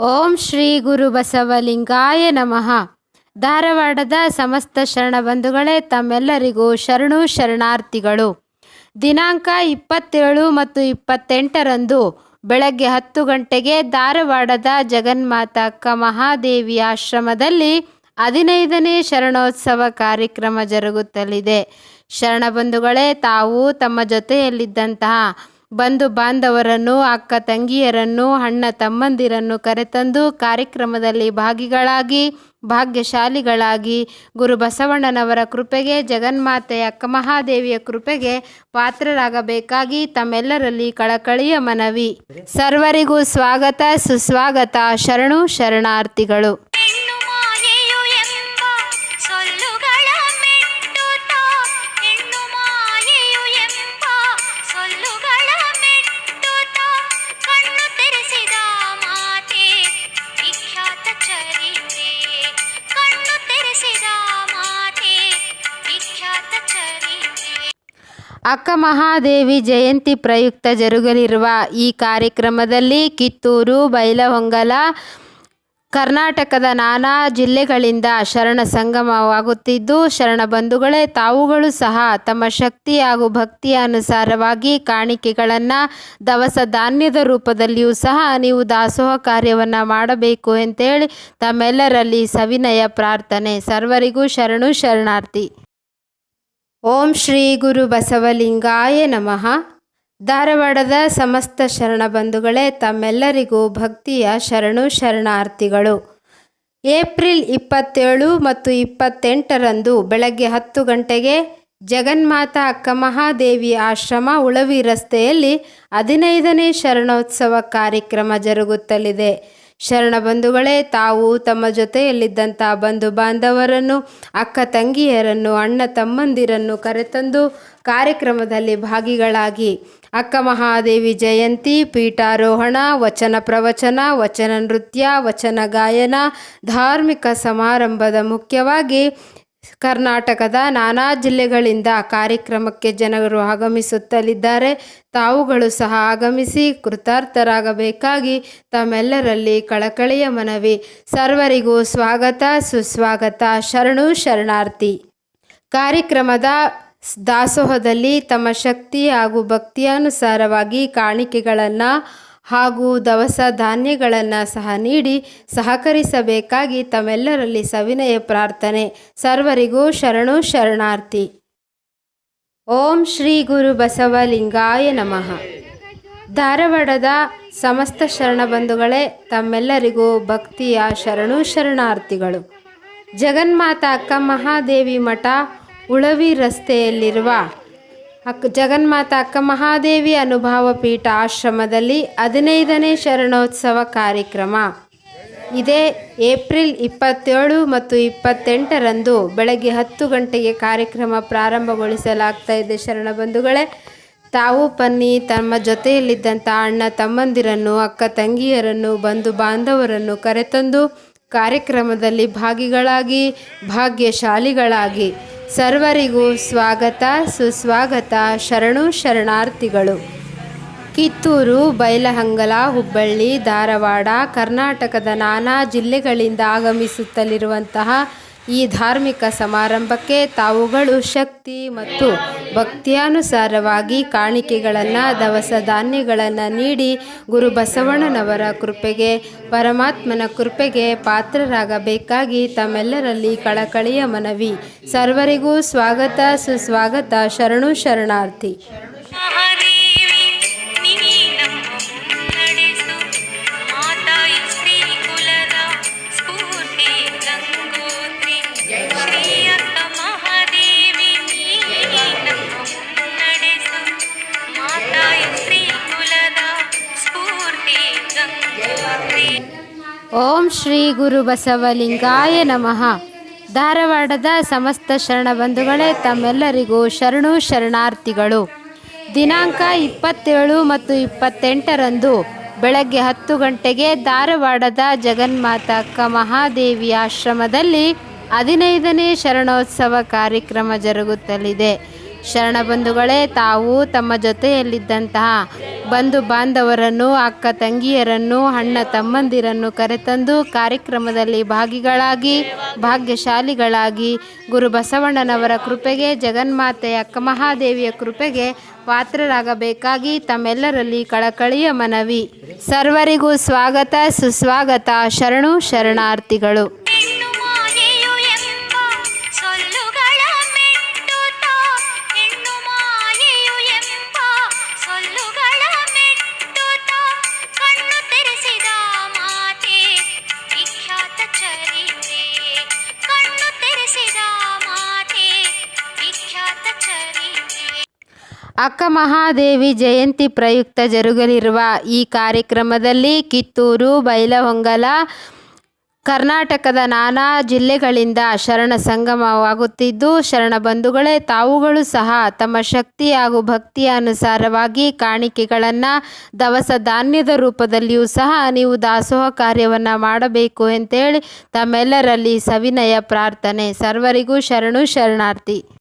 ಓಂ ಶ್ರೀ ಗುರು ಬಸವಲಿಂಗಾಯ ನಮಃ. ಧಾರವಾಡದ ಸಮಸ್ತ ಶರಣ ಬಂಧುಗಳೇ, ತಮ್ಮೆಲ್ಲರಿಗೂ ಶರಣು ಶರಣಾರ್ಥಿಗಳು. ದಿನಾಂಕ ಇಪ್ಪತ್ತೇಳು ಮತ್ತು ಇಪ್ಪತ್ತೆಂಟರಂದು ಬೆಳಗ್ಗೆ ಹತ್ತು ಗಂಟೆಗೆ ಧಾರವಾಡದ ಜಗನ್ಮಾತ ಅಕ್ಕ ಮಹಾದೇವಿ ಆಶ್ರಮದಲ್ಲಿ ಹದಿನೈದನೇ ಶರಣೋತ್ಸವ ಕಾರ್ಯಕ್ರಮ ಜರುಗುತ್ತಲಿದೆ. ಶರಣ ಬಂಧುಗಳೇ, ತಾವು ತಮ್ಮ ಜೊತೆಯಲ್ಲಿದ್ದಂತಹ ಬಂಧು ಬಾಂಧವರನ್ನು, ಅಕ್ಕ ತಂಗಿಯರನ್ನು, ಅಣ್ಣ ತಮ್ಮಂದಿರನ್ನು ಕರೆತಂದು ಕಾರ್ಯಕ್ರಮದಲ್ಲಿ ಭಾಗಿಗಳಾಗಿ, ಭಾಗ್ಯಶಾಲಿಗಳಾಗಿ ಗುರು ಬಸವಣ್ಣನವರ ಕೃಪೆಗೆ ಜಗನ್ಮಾತೆ ಅಕ್ಕ ಮಹಾದೇವಿಯ ಕೃಪೆಗೆ ಪಾತ್ರರಾಗಬೇಕಾಗಿ ತಮ್ಮೆಲ್ಲರಲ್ಲಿ ಕಳಕಳಿಯ ಮನವಿ. ಸರ್ವರಿಗೂ ಸ್ವಾಗತ, ಸುಸ್ವಾಗತ, ಶರಣು ಶರಣಾರ್ಥಿಗಳು. ಅಕ್ಕ ಮಹಾದೇವಿ ಜಯಂತಿ ಪ್ರಯುಕ್ತ ಜರುಗಲಿರುವ ಈ ಕಾರ್ಯಕ್ರಮದಲ್ಲಿ ಕಿತ್ತೂರು, ಬೈಲಹೊಂಗಲ, ಕರ್ನಾಟಕದ ನಾನಾ ಜಿಲ್ಲೆಗಳಿಂದ ಶರಣ ಸಂಗಮವಾಗುತ್ತಿದ್ದು, ಶರಣ ಬಂಧುಗಳೇ, ತಾವುಗಳು ಸಹ ತಮ್ಮ ಶಕ್ತಿ ಹಾಗೂ ಭಕ್ತಿಯ ಅನುಸಾರವಾಗಿ ಕಾಣಿಕೆಗಳನ್ನು ದವಸ ಧಾನ್ಯದ ರೂಪದಲ್ಲಿಯೂ ಸಹ ನೀವು ದಾಸೋಹ ಕಾರ್ಯವನ್ನು ಮಾಡಬೇಕು ಅಂತೇಳಿ ತಮ್ಮೆಲ್ಲರಲ್ಲಿ ಸವಿನಯ ಪ್ರಾರ್ಥನೆ. ಸರ್ವರಿಗೂ ಶರಣು, ಶರಣಾರ್ಥಿ. ಓಂ ಶ್ರೀ ಗುರು ಬಸವಲಿಂಗಾಯ ನಮಃ. ಧಾರವಾಡದ ಸಮಸ್ತ ಶರಣ ಬಂಧುಗಳೇ, ತಮ್ಮೆಲ್ಲರಿಗೂ ಭಕ್ತಿಯ ಶರಣು ಶರಣಾರ್ಥಿಗಳು. ಏಪ್ರಿಲ್ ಇಪ್ಪತ್ತೇಳು ಮತ್ತು ಇಪ್ಪತ್ತೆಂಟರಂದು ಬೆಳಗ್ಗೆ ಹತ್ತು ಗಂಟೆಗೆ ಜಗನ್ಮಾತಾ ಅಕ್ಕ ಮಹಾದೇವಿ ಆಶ್ರಮ ಉಳವಿ ರಸ್ತೆಯಲ್ಲಿ ಹದಿನೈದನೇ ಶರಣೋತ್ಸವ ಕಾರ್ಯಕ್ರಮ ಜರುಗುತ್ತಲಿದೆ. ಶರಣ ಬಂಧುಗಳೇ, ತಾವು ತಮ್ಮ ಜೊತೆಯಲ್ಲಿದ್ದಂಥ ಬಂಧು ಬಾಂಧವರನ್ನು, ಅಕ್ಕ ತಂಗಿಯರನ್ನು, ಅಣ್ಣ ತಮ್ಮಂದಿರನ್ನು ಕರೆತಂದು ಕಾರ್ಯಕ್ರಮದಲ್ಲಿ ಭಾಗಿಗಳಾಗಿ ಅಕ್ಕ ಮಹಾದೇವಿ ಜಯಂತಿ, ಪೀಠಾರೋಹಣ, ವಚನ ಪ್ರವಚನ, ವಚನ ನೃತ್ಯ, ವಚನ ಗಾಯನ, ಧಾರ್ಮಿಕ ಸಮಾರಂಭದ ಮುಖ್ಯವಾಗಿ ಕರ್ನಾಟಕದ ನಾನಾ ಜಿಲ್ಲೆಗಳಿಂದ ಕಾರ್ಯಕ್ರಮಕ್ಕೆ ಜನರು ಆಗಮಿಸುತ್ತಲಿದ್ದಾರೆ. ತಾವುಗಳು ಸಹ ಆಗಮಿಸಿ ಕೃತಾರ್ಥರಾಗಬೇಕಾಗಿ ತಮ್ಮೆಲ್ಲರಲ್ಲಿ ಕಳಕಳಿಯ ಮನವಿ. ಸರ್ವರಿಗೂ ಸ್ವಾಗತ, ಸುಸ್ವಾಗತ, ಶರಣು, ಶರಣಾರ್ಥಿ. ಕಾರ್ಯಕ್ರಮದ ದಾಸೋಹದಲ್ಲಿ ತಮ್ಮ ಶಕ್ತಿ ಹಾಗೂ ಭಕ್ತಿಯಾನುಸಾರವಾಗಿ ಕಾಣಿಕೆಗಳನ್ನು ಹಾಗೂ ದವಸ ಧಾನ್ಯಗಳನ್ನು ಸಹ ನೀಡಿ ಸಹಕರಿಸಬೇಕಾಗಿ ತಮ್ಮೆಲ್ಲರಲ್ಲಿ ಸವಿನಯ ಪ್ರಾರ್ಥನೆ. ಸರ್ವರಿಗೂ ಶರಣು ಶರಣಾರ್ಥಿ. ಓಂ ಶ್ರೀ ಗುರು ಬಸವಲಿಂಗಾಯ ನಮಃ. ಧಾರವಾಡದ ಸಮಸ್ತ ಶರಣ ಬಂಧುಗಳೇ, ತಮ್ಮೆಲ್ಲರಿಗೂ ಭಕ್ತಿಯ ಶರಣು ಶರಣಾರ್ಥಿಗಳು. ಜಗನ್ಮಾತ ಅಕ್ಕ ಮಹಾದೇವಿ ಮಠ, ಉಳವಿ ರಸ್ತೆಯಲ್ಲಿರುವ ಅಕ್ಕ ಜಗನ್ಮಾತ ಅಕ್ಕ ಮಹಾದೇವಿ ಅನುಭಾವ ಪೀಠ ಆಶ್ರಮದಲ್ಲಿ ಹದಿನೈದನೇ ಶರಣೋತ್ಸವ ಕಾರ್ಯಕ್ರಮ. ಇದೇ ಏಪ್ರಿಲ್ ಇಪ್ಪತ್ತೇಳು ಮತ್ತು ಇಪ್ಪತ್ತೆಂಟರಂದು ಬೆಳಗ್ಗೆ ಹತ್ತು ಗಂಟೆಗೆ ಕಾರ್ಯಕ್ರಮ ಪ್ರಾರಂಭಗೊಳಿಸಲಾಗ್ತಾ ಇದೆ ಶರಣ ಬಂಧುಗಳೇ. ತಾವು, ಪನ್ನಿ, ತಮ್ಮ ಜೊತೆಯಲ್ಲಿದ್ದಂಥ ಅಣ್ಣ, ತಮ್ಮಂದಿರನ್ನು, ಅಕ್ಕ ತಂಗಿಯರನ್ನು, ಬಂಧು ಬಾಂಧವರನ್ನು ಕರೆತಂದು ಕಾರ್ಯಕ್ರಮದಲ್ಲಿ ಭಾಗಿಗಳಾಗಿ, ಭಾಗ್ಯಶಾಲಿಗಳಾಗಿ ಸರ್ವರಿಗೂ ಸ್ವಾಗತ ಸುಸ್ವಾಗತ ಶರಣು ಶರಣಾರ್ಥಿಗಳು. ಕಿತ್ತೂರು ಬೈಲಹಂಗಲ ಹುಬ್ಬಳ್ಳಿ ಧಾರವಾಡ ಕರ್ನಾಟಕದ ನಾನಾ ಜಿಲ್ಲೆಗಳಿಂದ ಆಗಮಿಸುತ್ತಲಿರುವಂತಹ ಈ ಧಾರ್ಮಿಕ ಸಮಾರಂಭಕ್ಕೆ ತಾವುಗಳು ಶಕ್ತಿ ಮತ್ತು ಭಕ್ತಿಯಾನುಸಾರವಾಗಿ ಕಾಣಿಕೆಗಳನ್ನು, ದವಸ ಧಾನ್ಯಗಳನ್ನು ನೀಡಿ ಗುರು ಬಸವಣ್ಣನವರ ಕೃಪೆಗೆ, ಪರಮಾತ್ಮನ ಕೃಪೆಗೆ ಪಾತ್ರರಾಗಬೇಕಾಗಿ ತಮ್ಮೆಲ್ಲರಲ್ಲಿ ಕಳಕಳಿಯ ಮನವಿ. ಸರ್ವರಿಗೂ ಸ್ವಾಗತ, ಸುಸ್ವಾಗತ, ಶರಣು ಶರಣಾರ್ಥಿ. ಓಂ ಶ್ರೀ ಗುರು ಬಸವಲಿಂಗಾಯ ನಮಃ. ಧಾರವಾಡದ ಸಮಸ್ತ ಶರಣ ಬಂಧುಗಳೇ, ತಮ್ಮೆಲ್ಲರಿಗೂ ಶರಣು ಶರಣಾರ್ಥಿಗಳು. ದಿನಾಂಕ ಇಪ್ಪತ್ತೇಳು ಮತ್ತು ಇಪ್ಪತ್ತೆಂಟರಂದು ಬೆಳಗ್ಗೆ ಹತ್ತು ಗಂಟೆಗೆ ಧಾರವಾಡದ ಜಗನ್ಮಾತ ಅಕ್ಕ ಮಹಾದೇವಿ ಆಶ್ರಮದಲ್ಲಿ ಹದಿನೈದನೇ ಶರಣೋತ್ಸವ ಕಾರ್ಯಕ್ರಮ ಜರುಗುತ್ತಲಿದೆ. ಶರಣ ಬಂಧುಗಳೇ, ತಾವು ತಮ್ಮ ಜೊತೆಯಲ್ಲಿದ್ದಂತಹ ಬಂಧು ಬಾಂಧವರನ್ನು, ಅಕ್ಕ ತಂಗಿಯರನ್ನು, ಅಣ್ಣ ತಮ್ಮಂದಿರನ್ನು ಕರೆತಂದು ಕಾರ್ಯಕ್ರಮದಲ್ಲಿ ಭಾಗಿಗಳಾಗಿ, ಭಾಗ್ಯಶಾಲಿಗಳಾಗಿ ಗುರು ಬಸವಣ್ಣನವರ ಕೃಪೆಗೆ ಜಗನ್ಮಾತೆ ಅಕ್ಕ ಮಹಾದೇವಿಯ ಕೃಪೆಗೆ ಪಾತ್ರರಾಗಬೇಕಾಗಿ ತಮ್ಮೆಲ್ಲರಲ್ಲಿ ಕಳಕಳಿಯ ಮನವಿ. ಸರ್ವರಿಗೂ ಸ್ವಾಗತ, ಸುಸ್ವಾಗತ, ಶರಣು ಶರಣಾರ್ಥಿಗಳು. ಅಕ್ಕ ಮಹಾದೇವಿ ಜಯಂತಿ ಪ್ರಯುಕ್ತ ಜರುಗಲಿರುವ ಈ ಕಾರ್ಯಕ್ರಮದಲ್ಲಿ ಕಿತ್ತೂರು, ಬೈಲಹೊಂಗಲ, ಕರ್ನಾಟಕದ ನಾನಾ ಜಿಲ್ಲೆಗಳಿಂದ ಶರಣ ಸಂಗಮವಾಗುತ್ತಿದ್ದು, ಶರಣ ಬಂಧುಗಳೇ, ತಾವುಗಳು ಸಹ ತಮ್ಮ ಶಕ್ತಿ ಹಾಗೂ ಭಕ್ತಿಯ ಅನುಸಾರವಾಗಿ ಕಾಣಿಕೆಗಳನ್ನು ದವಸ ಧಾನ್ಯದ ರೂಪದಲ್ಲಿಯೂ ಸಹ ನೀವು ದಾಸೋಹ ಕಾರ್ಯವನ್ನು ಮಾಡಬೇಕು ಅಂತೇಳಿ ತಮ್ಮೆಲ್ಲರಲ್ಲಿ ಸವಿನಯ ಪ್ರಾರ್ಥನೆ. ಸರ್ವರಿಗೂ ಶರಣು ಶರಣಾರ್ಥಿ.